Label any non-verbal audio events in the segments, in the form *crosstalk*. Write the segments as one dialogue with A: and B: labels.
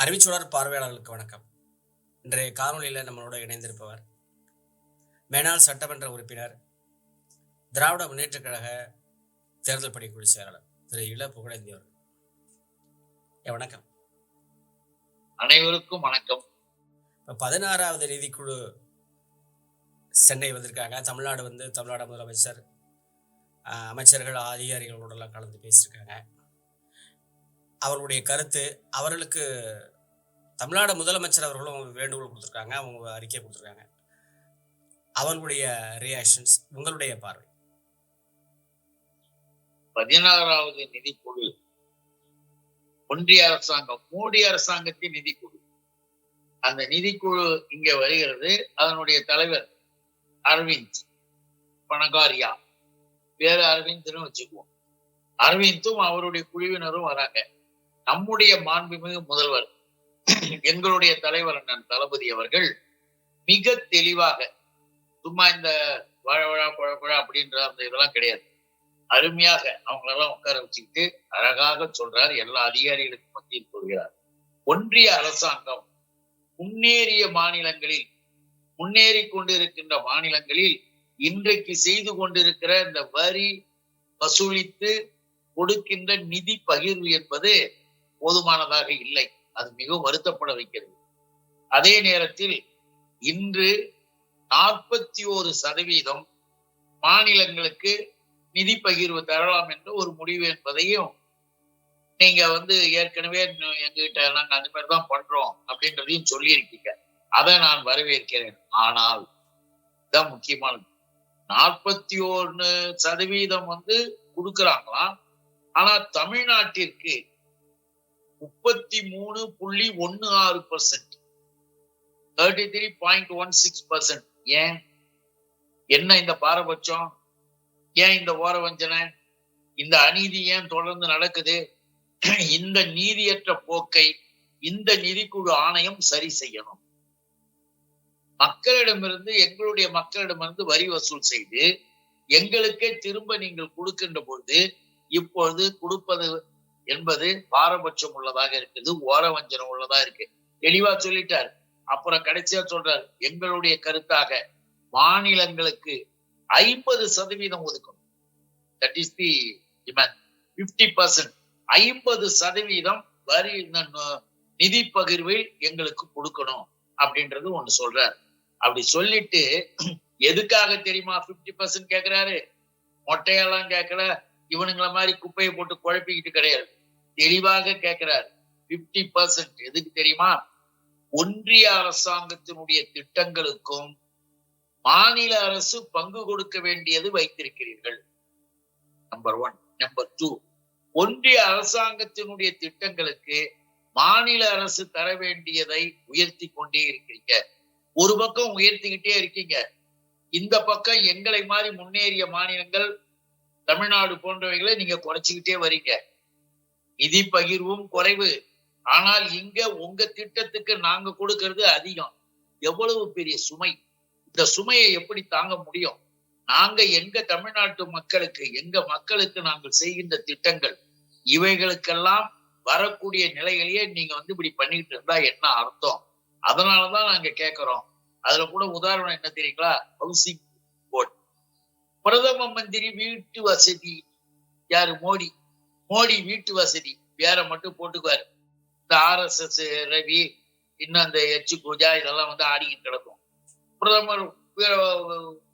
A: அறிவிச்சுடர் பார்வையாளர்களுக்கு வணக்கம். இன்றைய காணொளியில் நம்மளோட இணைந்திருப்பவர் மேனாள் சட்டமன்ற உறுப்பினர் திராவிட முன்னேற்றக் கழக தேர்தல் பணிக்குழு செயலாளர் திரு இள புகழேந்தி அவர்கள். ஏ, வணக்கம்.
B: அனைவருக்கும் வணக்கம்.
A: இப்போ பதினாறாவது நிதிக்குழு சென்னை வந்திருக்காங்க. தமிழ்நாடு வந்து தமிழ்நாடு முதலமைச்சர் அமைச்சர்கள் அதிகாரிகளோடலாம் கலந்து பேசியிருக்காங்க. அவர்களுடைய கருத்து அவர்களுக்கு தமிழ்நாடு முதலமைச்சர் அவர்களும் வேண்டுகோள் கொடுத்துருக்காங்க அவங்க அறிக்கை கொடுத்துருக்காங்க. அவர்களுடைய ரியாக்ஷன்ஸ் உங்களுடைய பார்வை?
B: பதினாறாவது நிதிக்குழு ஒன்றிய அரசாங்கம் மோடி அரசாங்கத்தின் நிதிக்குழு அந்த நிதிக்குழு இங்க வருகிறது. அதனுடைய தலைவர் அரவிந்த் பணகாரியா வேற அரவிந்த்னு வச்சுக்குவோம். அரவிந்தும் அவருடைய குழுவினரும் வராங்க. நம்முடைய மாண்புமிகு முதல்வர் எங்களுடைய தலைவர் அண்ணன் தளபதி அவர்கள் மிக தெளிவாக சும்மா இந்த வழ வழா குழ குழ அப்படின்ற அந்த இதெல்லாம் கிடையாது. அருமையாக அவங்களெல்லாம் உட்கார வச்சுக்கிட்டு அழகாக சொல்றார். எல்லா அதிகாரிகளுக்கும் மத்தியில் சொல்கிறார் ஒன்றிய அரசாங்கம் முன்னேறிய மாநிலங்களில் முன்னேறி கொண்டிருக்கின்ற மாநிலங்களில் இன்றைக்கு செய்து கொண்டிருக்கிற இந்த வரி வசூலித்து கொடுக்கின்ற நிதி பகிர்வு என்பது போதுமானதாக இல்லை. அது மிகவும் வருத்தப்பட வைக்கிறது. அதே நேரத்தில் இன்று நாற்பத்தி ஒரு சதவீதம் மாநிலங்களுக்கு நிதி பகிர்வு தரலாம் என்ற ஒரு முடிவு என்பதையும் நீங்க வந்து ஏற்கனவே எங்ககிட்ட நாங்க அந்த மாதிரி தான் பண்றோம் அப்படின்றதையும் சொல்லியிருக்கீங்க. அதை நான் வரவேற்கிறேன். ஆனால் இதான் முக்கியமானது. நாற்பத்தி ஒன்னு சதவீதம் வந்து கொடுக்குறாங்களாம். ஆனா தமிழ்நாட்டிற்கு முப்பத்தி மூணு புள்ளி ஒன்னு ஆறு percent thirty three point one six percent ஏன்? என்ன இந்த பாரபட்சம்? ஏன் இந்த ஓர வஞ்சனை இந்த அநீதி ஏன் தொடர்ந்து நடக்குது? *clears throat* இந்த நீதியற்ற போக்கை இந்த நிதிக்குழு ஆணையம் சரி செய்யணும். மக்களிடமிருந்து எங்களுடைய மக்களிடமிருந்து வரி வசூல் செய்து எங்களுக்கே திரும்ப நீங்கள் கொடுக்கின்ற பொழுது இப்பொழுது கொடுப்பது என்பது பாரபட்சம் உள்ளதாக இருக்குது ஓர வஞ்சனம் உள்ளதா இருக்கு. தெளிவா சொல்லிட்டார். அப்புறம் கடைசியா சொல்றார் எங்களுடைய கருத்தாக மாநிலங்களுக்கு ஐம்பது சதவீதம் ஒதுக்கணும். That is the demand fifty percent ஐம்பது சதவீதம் வரி நிதி பகிர்வில் எங்களுக்கு கொடுக்கணும் அப்படின்றது ஒண்ணு சொல்றாரு. அப்படி சொல்லிட்டு எதுக்காக தெரியுமா பிப்டி பர்சன்ட் கேக்குறாரு? மொட்டையெல்லாம் கேட்கல இவனுங்கள மாதிரி குப்பையை போட்டு குழப்பிக்கிட்டு கிடையாது. தெளிவாக கேட்கிறார். பிப்டி பர்சன்ட் எதுக்கு தெரியுமா? ஒன்றிய அரசாங்கத்தினுடைய திட்டங்களுக்கும் மாநில அரசு பங்கு கொடுக்க வேண்டியது வைத்திருக்கிறீர்கள். நம்பர் ஒன் நம்பர் டூ ஒன்றிய அரசாங்கத்தினுடைய திட்டங்களுக்கு மாநில அரசு தர வேண்டியதை உயர்த்தி கொண்டே இருக்கிறீங்க. ஒரு பக்கம் உயர்த்திக்கிட்டே இருக்கீங்க. இந்த பக்கம் எங்களை மாதிரி முன்னேறிய மாநிலங்கள் தமிழ்நாடு போன்றவைகளை நீங்க குறைச்சிக்கிட்டே வரீங்க. நிதி பகிர்வும் குறைவு. ஆனால் இங்க உங்க திட்டத்துக்கு நாங்க கொடுக்கறது அதிகம். எவ்வளவு பெரிய சுமை? இந்த சுமையை எப்படி தாங்க முடியும்? நாங்க எங்க தமிழ்நாட்டு மக்களுக்கு எங்க மக்களுக்கு நாங்கள் செய்கின்ற திட்டங்கள் இவைகளுக்கெல்லாம் வரக்கூடிய நிலைகளையே நீங்க வந்து இப்படி பண்ணிட்டு இருந்தா என்ன அர்த்தம்? அதனாலதான் நாங்க கேட்கிறோம் அதுல கூட உதாரணம் என்ன தெரியுங்களா? ஹவுசிங் போர்ட் பிரதம மந்திரி வீட்டு வசதி. யாரு? மோடி. மோடி வீட்டு வசதி வேற மட்டும் போட்டுக்குவாரு. இந்த ஆர்எஸ்எஸ் ரவி இன்னும் அந்த எச்சு பூஜா இதெல்லாம் வந்து ஆடிக்கிட்டு கிடக்கும். பிரதமர்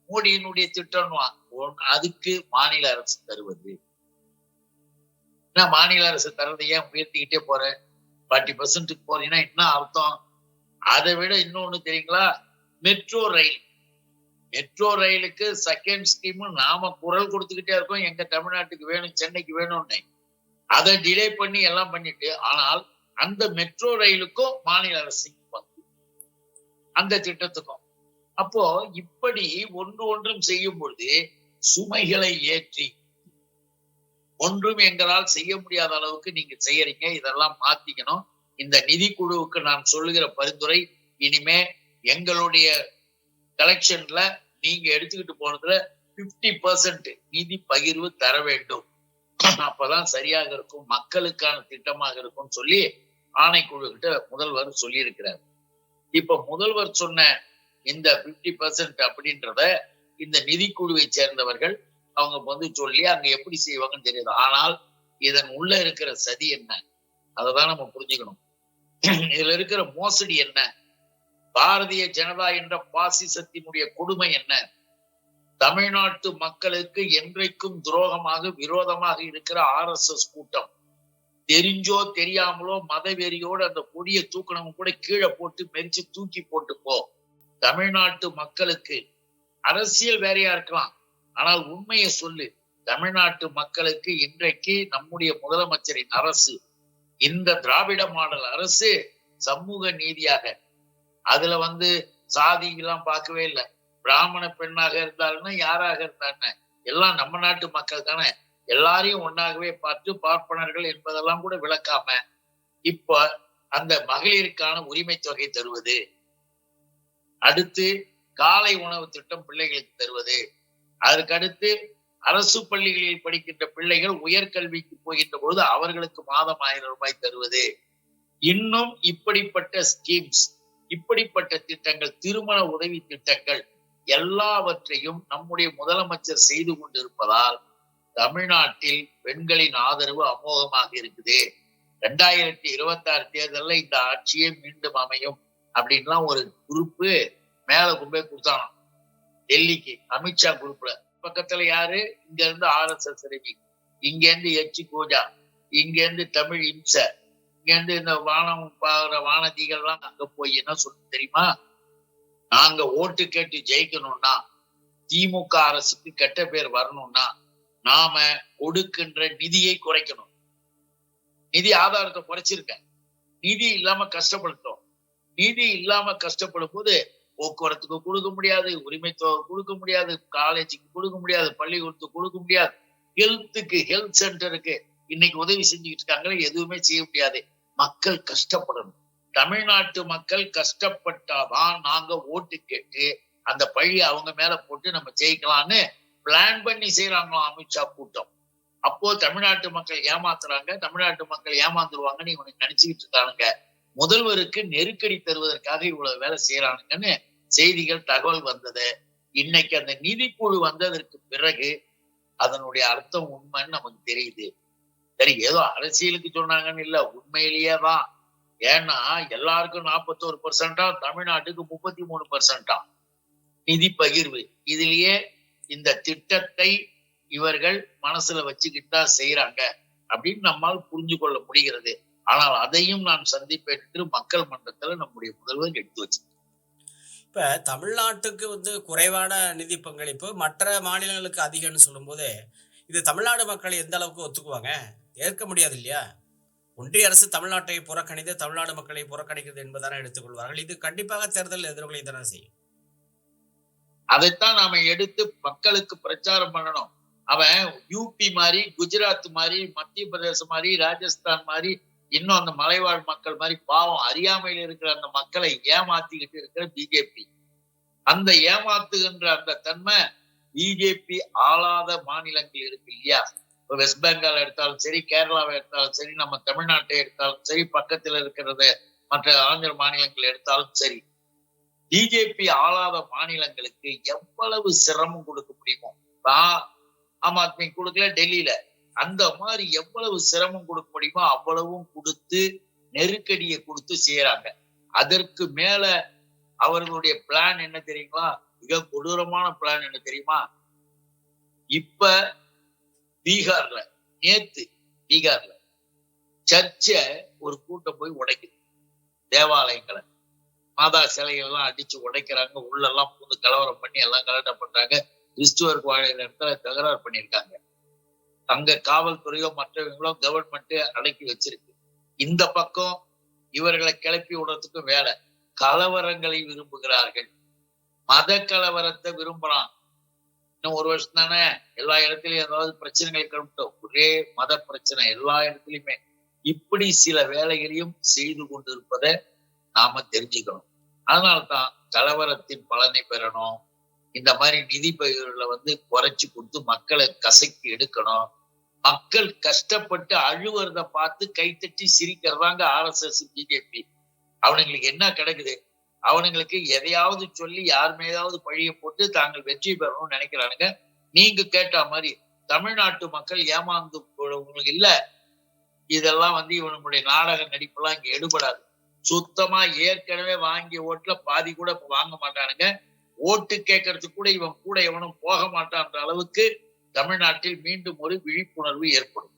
B: மோடியினுடைய திட்டம்னுவான். அதுக்கு மாநில அரசு தருவது. என்ன மாநில அரசு தரதை ஏன் உயர்த்திக்கிட்டே போற? ஃபார்ட்டி பர்சன்ட்டுக்கு போறீங்கன்னா என்ன அர்த்தம்? அதை விட இன்னொன்னு தெரியுங்களா? Metro rail. மெட்ரோ ரயிலுக்கு செகண்ட் ஸ்கீம் நாம குரல் கொடுத்துக்கிட்டே இருக்கோம். எங்க தமிழ்நாட்டுக்கு வேணும் சென்னைக்கு வேணும்னு. அதை டிலே பண்ணி எல்லாம் பண்ணிட்டு ஆனால் அந்த மெட்ரோ ரயிலுக்கும் மாநில அரசு பங்கு அந்த திட்டத்துக்கும். அப்போ இப்படி ஒன்று ஒன்றும் செய்யும் பொழுது சுமைகளை ஏற்றி ஒன்றும் எங்களால் செய்ய முடியாத அளவுக்கு நீங்க செய்யறீங்க இதெல்லாம் மாத்திக்கணும். இந்த நிதி குழுவுக்கு நான் சொல்லுகிற பரிந்துரை இனிமே எங்களுடைய கலெக்ஷன்ல நீங்க எடுத்துக்கிட்டு போனதுல 50% பர்சன்ட் நிதி பகிர்வு தர வேண்டும். அப்பதான் சரியாக இருக்கும் மக்களுக்கான திட்டமாக இருக்கும் சொல்லி ஆணைக்குழு கிட்ட முதல்வர் சொல்லியிருக்கிறார். இப்ப முதல்வர் சொன்ன இந்த பிப்டி பர்சன்ட் அப்படின்றத இந்த நிதிக்குழுவை சேர்ந்தவர்கள் அவங்க வந்து சொல்லி அங்க எப்படி செய்வாங்கன்னு தெரியாது. ஆனால் இதன் உள்ள இருக்கிற சதி என்ன? அததான் நம்ம புரிஞ்சுக்கணும். இதுல இருக்கிற மோசடி என்ன? பாரதிய ஜனதா என்ற பாசிசத்தினுடைய கொடுமை என்ன? தமிழ்நாட்டு மக்களுக்கு என்றைக்கும் துரோகமாக விரோதமாக இருக்கிற ஆர் எஸ் எஸ் கூட்டம். தெரிஞ்சோ தெரியாமலோ மதவெறியோடு அந்த கொடியை தூக்கணும் கூட கீழே போட்டு மெரிச்சு தூக்கி போட்டு போ. தமிழ்நாட்டு மக்களுக்கு. அரசியல் வேறையா இருக்கலாம். ஆனால் உண்மையை சொல்லு. தமிழ்நாட்டு மக்களுக்கு இன்றைக்கு நம்முடைய முதலமைச்சரின் அரசு இந்த திராவிட மாடல் அரசு சமூக நீதியாக. அதுல வந்து சாதி எல்லாம் பார்க்கவே இல்லை. பிராமண பெண்ணாக இருந்தாலும்னா யாராக இருந்தாங்க? எல்லாம் நம்ம நாட்டு மக்கள் தானே. எல்லாரையும் ஒன்னாகவே பார்த்து பார்ப்பனர்கள் என்பதெல்லாம் கூட விளக்காம இப்ப அந்த மகளிருக்கான உரிமை தொகை தருவது அடுத்து காலை உணவு திட்டம் பிள்ளைகளுக்கு தருவது அதற்கடுத்து அரசு பள்ளிகளில் படிக்கின்ற பிள்ளைகள் உயர்கல்விக்கு போகின்ற பொழுது அவர்களுக்கு மாதம் ஆயிரம் ரூபாய் தருவது. இன்னும் இப்படிப்பட்ட ஸ்கீம்ஸ் இப்படிப்பட்ட திட்டங்கள் திருமண உதவி திட்டங்கள் எல்லாவற்றையும் நம்முடைய முதலமைச்சர் செய்து கொண்டிருப்பதால் தமிழ்நாட்டில் பெண்களின் ஆதரவு அமோகமாக இருக்குது. ரெண்டாயிரத்தி இருபத்தி ஆறு தேர்தலில் இந்த ஆட்சியே மீண்டும் அமையும் அப்படின்லாம் ஒரு குறிப்பு மேல கொண்டு போய் கொடுத்தானோ டெல்லிக்கு அமித்ஷா குரூப்ல பக்கத்துல யாரு? இங்க இருந்து ஆர் எஸ் எஸ் ரவி இங்க இருந்து எச். கோஜா. இங்க இருந்து தமிழ் இம்ச. இங்க இருந்து இந்த வானம் பாக்குற வானதிகள் எல்லாம் அங்க போய் என்ன சொல்லு தெரியுமா? நாங்க ஓட்டு கேட்டு ஜெயிக்கணும்னா திமுக அரசுக்கு கெட்ட பேர் வரணும்னா நாம கொடுக்கின்ற நிதியை குறைக்கணும். நிதி ஆதாரத்தை குறைச்சிருக்கேன் நிதி இல்லாம கஷ்டப்படுத்தோம் நிதி இல்லாம கஷ்டப்படும் போது போக்குவரத்துக்கு கொடுக்க முடியாது உரிமை தொகை கொடுக்க முடியாது காலேஜுக்கு கொடுக்க முடியாது பள்ளிக்கூடத்துக்கு கொடுக்க முடியாது. ஹெல்த்துக்கு ஹெல்த் சென்டருக்கு இன்னைக்கு உதவி செஞ்சுக்கிட்டு இருக்காங்களே எதுவுமே செய்ய முடியாது. மக்கள் கஷ்டப்படணும். தமிழ்நாட்டு மக்கள் கஷ்டப்பட்டாதான் நாங்க ஓட்டு கேட்டு அந்த பழி அவங்க மேல போட்டு நம்ம ஜெயிக்கலாம்னு பிளான் பண்ணி செய்யறாங்களாம் அமித்ஷா கூட்டம். அப்போ தமிழ்நாட்டு மக்கள் ஏமாத்துறாங்க தமிழ்நாட்டு மக்கள் ஏமாந்துருவாங்கன்னு இவனுக்கு நினைச்சுக்கிட்டு இருக்கானுங்க. முதல்வருக்கு நெருக்கடி தருவதற்காக இவ்வளவு வேலை செய்யறானுங்கன்னு செய்திகள் தகவல் வந்தது. இன்னைக்கு அந்த நிதிக்குழு வந்ததற்கு பிறகு அதனுடைய அர்த்தம் உண்மைன்னு நமக்கு தெரியுது. சரி ஏதோ அரசியலுக்கு சொன்னாங்கன்னு இல்ல உண்மையிலேயே தான் ஏன்னா எல்லாருக்கும் நாற்பத்தோரு பர்சன்டா தமிழ்நாட்டுக்கு முப்பத்தி மூணு பர்சன்டா நிதி பகிர்வு இதுலயே இந்த திட்டத்தை இவர்கள் மனசுல வச்சுக்கிட்டு தான் செய்யறாங்க அப்படின்னு நம்மால் புரிஞ்சு கொள்ள முடிகிறது. ஆனால் அதையும் நான் சந்திப்பேன் என்று மக்கள் மன்றத்துல நம்முடைய முதல்வர் எடுத்து வச்சு
A: இப்ப தமிழ்நாட்டுக்கு வந்து குறைவான நிதி பங்களிப்பு மற்ற மாநிலங்களுக்கு அதிகம்னு சொல்லும்போது இது தமிழ்நாடு மக்கள் எந்த அளவுக்கு ஒத்துக்குவாங்க? ஏற்க முடியாது இல்லையா? ஒன்றிய அரசு தமிழ்நாட்டை புறக்கணித்து தமிழ்நாடு மக்களை புறக்கணிக்கிறது என்பதான எடுத்துக்கொள்வார்கள். இது கண்டிப்பாக தேர்தல் எதிர்களை தானே செய்யும்.
B: அதைத்தான் நாம எடுத்து மக்களுக்கு பிரச்சாரம் பண்ணணும். அவன் யூபி மாதிரி குஜராத் மாதிரி மத்திய பிரதேசம் மாதிரி ராஜஸ்தான் மாதிரி இன்னும் அந்த மலைவாழ் மக்கள் மாதிரி பாவம் அறியாமையில் இருக்கிற அந்த மக்களை ஏமாத்திக்கிட்டு இருக்கிற பிஜேபி அந்த ஏமாத்துகின்ற அந்த தன்மை பிஜேபி ஆளாத மாநிலங்கள் இருக்கு இல்லையா? வெஸ்ட் பெங்கால் எடுத்தாலும் சரி கேரளாவை எடுத்தாலும் சரி நம்ம தமிழ்நாட்டை எடுத்தாலும் சரி பக்கத்துல இருக்கிறது மற்ற ஆந்திர மாநிலங்கள் எடுத்தாலும் சரி பிஜேபி ஆளாத மாநிலங்களுக்கு எவ்வளவு சிரமம் கொடுக்க முடியுமோ? ஆம் ஆத்மி கொடுக்கல டெல்லியில. அந்த மாதிரி எவ்வளவு சிரமம் கொடுக்க முடியுமோ அவ்வளவும் கொடுத்து நெருக்கடியை கொடுத்து செய்யறாங்க. அதற்கு மேல அவர்களுடைய பிளான் என்ன தெரியுமா? மிக கொடூரமான பிளான் என்ன தெரியுமா? இப்ப பீகார்ல நேத்து பீகார்ல. சர்ச்ச ஒரு கூட்டம் போய் உடைக்குது. தேவாலயங்களை. மாதா சிலைகள் எல்லாம் அடிச்சு உடைக்கிறாங்க. உள்ள எல்லாம் புது கலவரம் பண்ணி எல்லாம் கலட்டம் பண்றாங்க. கிறிஸ்துவருக்கு வாழையில இடத்துல தகராறு பண்ணியிருக்காங்க. அங்க காவல்துறையோ மற்றவங்களோ கவர்மெண்ட் அடக்கி வச்சிருக்கு. இந்த பக்கம் இவர்களை கிளப்பி விடுறதுக்கும் வேலை. கலவரங்களை விரும்புகிறார்கள். மத கலவரத்தை விரும்பலாம் இன்னும் ஒரு வருஷம் தானே எல்லா இடத்துலயும் ஏதாவது பிரச்சனைகள் கிளம்பிட்டோம் ஒரே மத பிரச்சனை எல்லா இடத்துலயுமே. இப்படி சில வேலைகளையும் செய்து கொண்டிருப்பதை நாம தெரிஞ்சுக்கணும். அதனால்தான் கலவரத்தின் பலனை பெறணும். இந்த மாதிரி நிதி பகிர்வுகளை வந்து குறைச்சு கொடுத்து மக்களை கசக்கி எடுக்கணும். மக்கள் கஷ்டப்பட்டு அழுவுறத பார்த்து கைத்தட்டி சிரிக்கிறதாங்க ஆர் எஸ் எஸ் பிஜேபி அவனுங்களுக்கு என்ன கிடைக்குது? அவனுங்களுக்கு எதையாவது சொல்லி யார் மேலாவது பழிய போட்டு தாங்கள் வெற்றி பெறணும்னு நினைக்கிறானுங்க. நீங்க கேட்ட மாதிரி தமிழ்நாட்டு மக்கள் ஏமாந்து போறவங்களுக்கு இல்ல. இதெல்லாம் வந்து இவனுடைய நாடக நடிப்பெல்லாம் இங்க எடுபடாது. சுத்தமா ஏற்கனவே வாங்கிய ஓட்டுல பாதி கூட இப்ப வாங்க மாட்டானுங்க. ஓட்டு கேட்கறதுக்கு கூட இவன் கூட எவனும் போக மாட்டான்ற அளவுக்கு தமிழ்நாட்டில் மீண்டும் ஒரு விழிப்புணர்வு ஏற்படும்.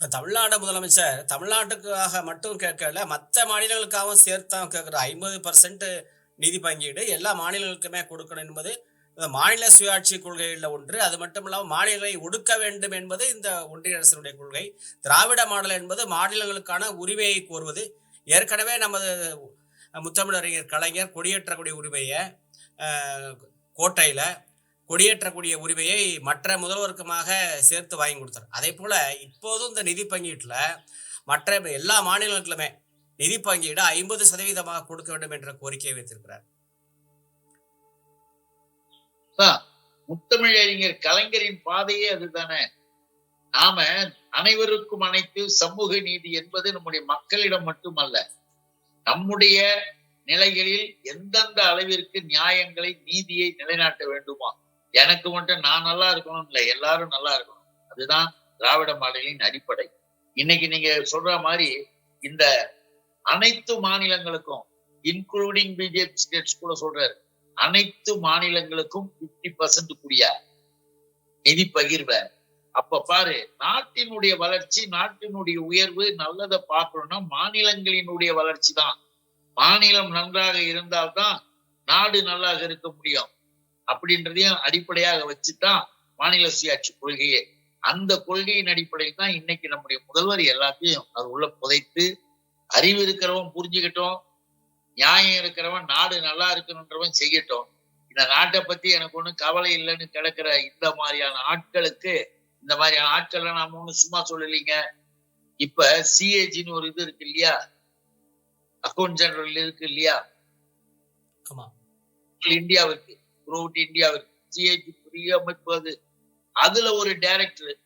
A: இப்போ தமிழ்நாடு முதலமைச்சர் தமிழ்நாட்டுக்காக மட்டும் கேட்கல மற்ற மாநிலங்களுக்காகவும் சேர்த்து தான் கேட்குற ஐம்பது பர்சன்ட் நிதி பங்கீடு எல்லா மாநிலங்களுக்குமே கொடுக்கணும் என்பது இந்த மாநில சுயாட்சி கொள்கைகளில் ஒன்று. அது மட்டும் இல்லாமல் மாநிலங்களை ஒடுக்க வேண்டும் என்பது இந்த ஒன்றிய அரசினுடைய கொள்கை. திராவிட மாடல் என்பது மாநிலங்களுக்கான உரிமையை கோருவது. ஏற்கனவே நமது முத்தமிழறிஞர் கலைஞர் கொடியேற்றக்கூடிய உரிமையை கோட்டையில் கொடியேற்றக்கூடிய உரிமையை மற்ற முதல்வருக்குமாக சேர்த்து வாங்கி கொடுத்தார். அதே போல் இப்போதும் இந்த நிதி பங்கீட்டில் மற்ற எல்லா மாநிலங்களுக்குமே நிதி பங்கீடு ஐம்பது சதவீதமாக கொடுக்க வேண்டும் என்ற கோரிக்கையை வைத்திருக்கிறார்.
B: முத்தமிழ் முத்தமிழறிஞர் கலைஞரின் பாதையே அதுதானே? நாம அனைவருக்கும் அனைத்து சமூக நீதி என்பது நம்முடைய மக்களிடம் மட்டுமல்ல நம்முடைய நிலைகளில் எந்தெந்த அளவிற்கு நியாயங்களை நீதியை நிலைநாட்ட வேண்டுமா எனக்கு மட்டும் நான் நல்லா இருக்கணும் இல்லை எல்லாரும் நல்லா இருக்கணும். அதுதான் திராவிட மாடலின் அடிப்படை. இன்னைக்கு நீங்க சொல்ற மாதிரி இந்த அனைத்து மாநிலங்களுக்கும் இன்க்ளூடிங் பிஜேபி ஸ்டேட்ஸ் கூட சொல்றாரு அனைத்து மாநிலங்களுக்கும் 50% பர்சன்ட் கூடிய? நிதி பகிர்வ. அப்ப பாரு நாட்டினுடைய வளர்ச்சி நாட்டினுடைய உயர்வு நல்லதை பார்க்கணும்னா மாநிலங்களினுடைய வளர்ச்சி தான். மாநிலம் நன்றாக இருந்தால்தான் நாடு நல்லாக இருக்க முடியும். அப்படின்றதையும் அடிப்படையாக வச்சுதான் மாநில சுயாட்சி கொள்கையே. அந்த கொள்கையின் அடிப்படையில் தான் இன்னைக்கு நம்முடைய முதல்வர் எல்லாத்தையும் அது உள்ள புதைத்து அறிவு இருக்கிறவன் புரிஞ்சுக்கிட்டோம் நியாயம் இருக்கிறவன் நாடு நல்லா இருக்கணுன்றவன் செய்யட்டும். இந்த நாட்டை பத்தி எனக்கு ஒண்ணும் கவலை இல்லைன்னு கிடக்கிற இந்த மாதிரியான ஆட்களுக்கு இந்த மாதிரியான ஆட்களை நாம ஒண்ணும் சும்மா சொல்லலைங்க. இப்ப சிஏஜின்னு ஒரு இது இருக்கு இல்லையா? அக்கௌண்ட் ஜெனரல் இருக்கு இல்லையா? இந்தியாவுக்கு த்ரூட் இந்தியாவுக்கு சிஏஜி பெரிய அமைப்பு அது அதுல ஒரு டைரக்டர்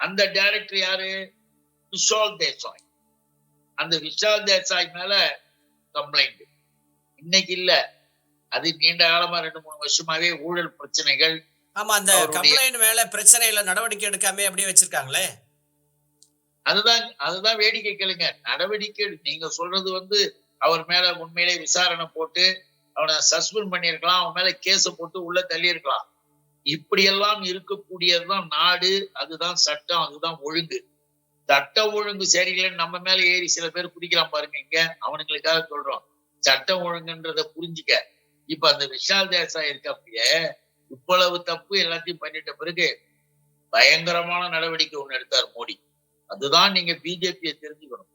B: அந்த டைரக்டர் யாரு? விஷால் தேசாய். அந்த விஷால் தேசாய் மேல கம்ப்ளைண்ட் இன்னைக்கு இல்ல. அது நீண்ட காலமா ரெண்டு மூணு வருஷமாவே ஊழல் பிரச்சனைகள்.
A: ஆமா அந்த கம்ப்ளைண்ட் மேல பிரச்சனையில நடவடிக்கை எடுக்காம அப்படியே வச்சிருக்காங்களே?
B: அதுதான் அதுதான் வேடிக்கை கேளுங்க. நடவடிக்கை நீங்க சொல்றது வந்து அவர் மேல உண்மையிலே விசாரணை போட்டு அவனை சஸ்பெண்ட் பண்ணியிருக்கலாம் அவன் மேல கேஸ போட்டு உள்ள தள்ளியிருக்கலாம். இப்படியெல்லாம் இருக்கக்கூடியதுதான் நாடு அதுதான் சட்டம் அதுதான் ஒழுங்கு. சட்ட ஒழுங்கு சரியில்லைன்னு நம்ம மேல ஏறி சில பேர் குடிக்கலாம் பாருங்க இங்க அவனுங்களுக்காக சொல்றோம். சட்டம் ஒழுங்குன்றத புரிஞ்சுக்க. இப்ப அந்த விஷால் தேசா இருக்கப்பயே அப்படியே இவ்வளவு தப்பு எல்லாத்தையும் பண்ணிட்ட பிறகு பயங்கரமான நடவடிக்கை ஒண்ணு எடுத்தார் மோடி. அதுதான் நீங்க பிஜேபியை தெரிஞ்சுக்கணும்.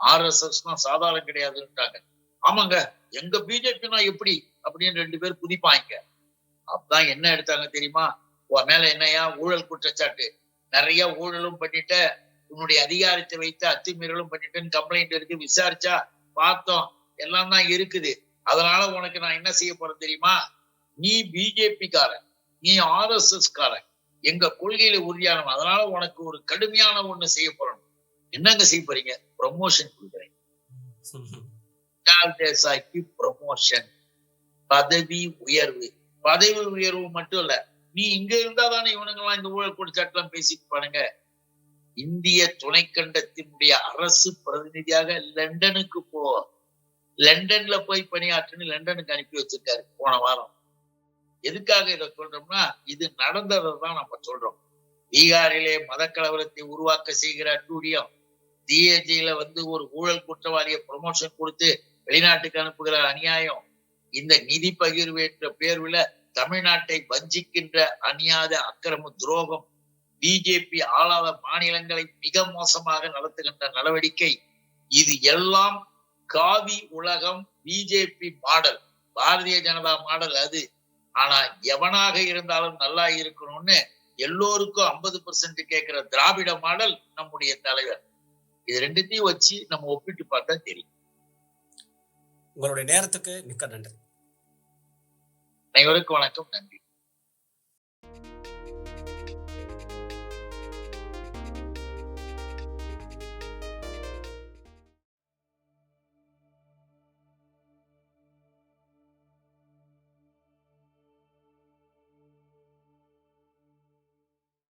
B: ஆர்எஸ்எஸ்னா சாதாரணம் கிடையாதுன்றாங்க ஆமாங்க. எங்க பிஜேபினா எப்படி? அப்படின்னு ரெண்டு பேர் குதிப்பாங்க. அப்பதான் என்ன எடுத்தாங்க தெரியுமா? உன் மேல என்னையா? ஊழல் குற்றச்சாட்டு. நிறைய ஊழலும் பண்ணிட்ட. உன்னுடைய அதிகாரத்தை வைத்து அத்துமீறலும் பண்ணிட்டேன்னு கம்ப்ளைண்ட் இருக்கு விசாரிச்சா பார்த்தோம். எல்லாம் தான் இருக்குது. அதனால உனக்கு நான் என்ன செய்ய போறேன் தெரியுமா? நீ பிஜேபி காரன் நீ எஸ் காரன் எங்க கொள்கையில உறுதியானவன். அதனால உனக்கு ஒரு கடுமையான ஒண்ணு செய்ய போறோம் என்னங்க செய்ய போறீங்க? ப்ரொமோஷன் கொடுக்குறேன். விஷால் தேசாய்க்கு ப்ரொமோஷன் பதவி உயர்வு. பதவி உயர்வு மட்டும் இல்ல நீ இங்க இருந்தா தானே இவனுங்கெல்லாம் இந்த ஊழல் கூட சட்டம் பேசிட்டு பாருங்க இந்திய துணைக்கண்டத்தினுடைய அரசு பிரதிநிதியாக லண்டனுக்கு போ. லண்டன்ல போய் பணியாற்றுன்னு லண்டனுக்கு அனுப்பி வச்சிருக்காரு போன வாரம். எதுக்காக இதை சொல்றோம்னா இது நடந்ததை தான் நம்ம சொல்றோம். பீகாரிலே மத கலவரத்தை உருவாக்க செய்கிற அட்டூழியம் டிஏஜியில வந்து ஒரு ஊழல் குற்றவாளியை ப்ரொமோஷன் கொடுத்து வெளிநாட்டுக்கு அனுப்புகிற அநியாயம். இந்த நிதி பகிர்வு என்ற பேர்வுல தமிழ்நாட்டை வஞ்சிக்கின்ற அணியாத அக்கிரம துரோகம் பிஜேபி ஆளாத மாநிலங்களை மிக மோசமாக நடத்துகின்ற நடவடிக்கை. இது எல்லாம் காவி உலகம் BJP model Bharatiya Janata model அது. ஆனா எவனாக இருந்தாலும் நல்லா இருக்கணும்னு எல்லோருக்கும் ஐம்பது பெர்சன்ட் கேட்கிற திராவிட மாடல் நம்முடைய தலைவர். இது ரெண்டுத்தையும் வச்சு நம்ம ஒப்பிட்டு பார்த்தா தெரியும்.
A: உங்களுடைய நேரத்துக்கு மிக்க நன்றி.
B: அனைவருக்கும் வணக்கம் நன்றி.